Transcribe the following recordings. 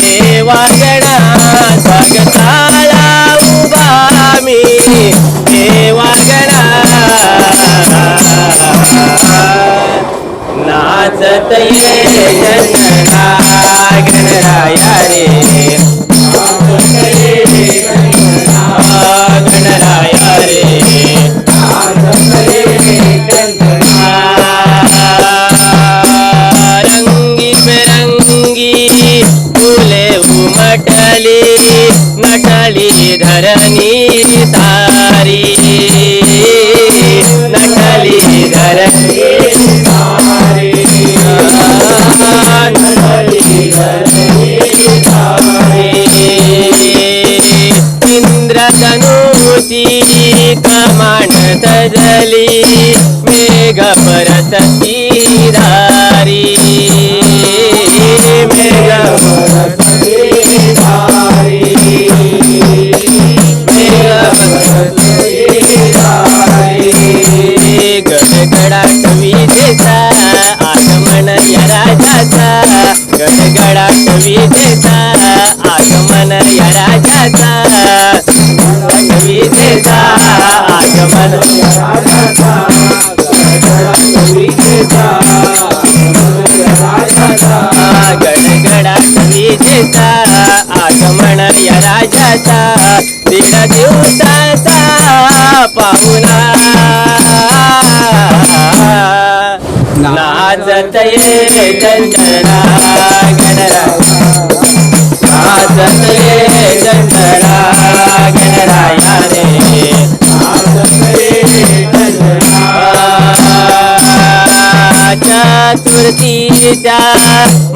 देवागणा स्वागताला उभा मी देवागणा नाचत ये जनरा गणराया रे कमान सजली मेघ परतती धारी मेघ परतती धारी मेघ परतती धारी गडगडाट विजेचा आगमन या राजाचा. गडगडाट आगमन या राजाचा. आगमन या राजाचा दीड दिवसाचा पाहुणा नाचत ये चंदना गणराय नाचत ये चंदना गणराय चतुर्थीच्या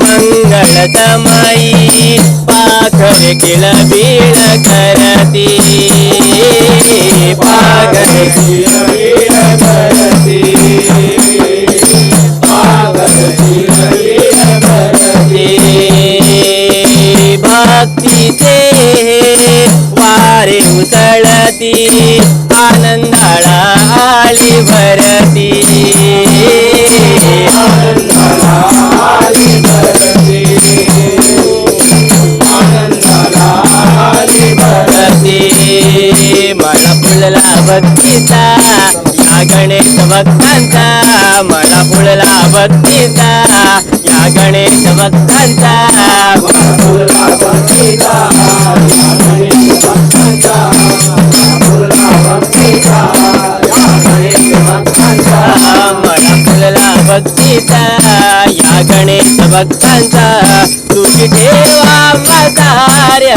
मंगल समाई पाखर किळबिळ करती. पाखर किळबिळ करती. भक्तीचे वारे उसळती आनंदाळा आली भर भक्तीचा या गणेश भक्तांचा मला फुलला भक्तीचा या गणेश भक्तांचा. मला फुलला भक्तीचा या गणेश भक्तांचा. तुझी ठेवा म्हाताऱ्या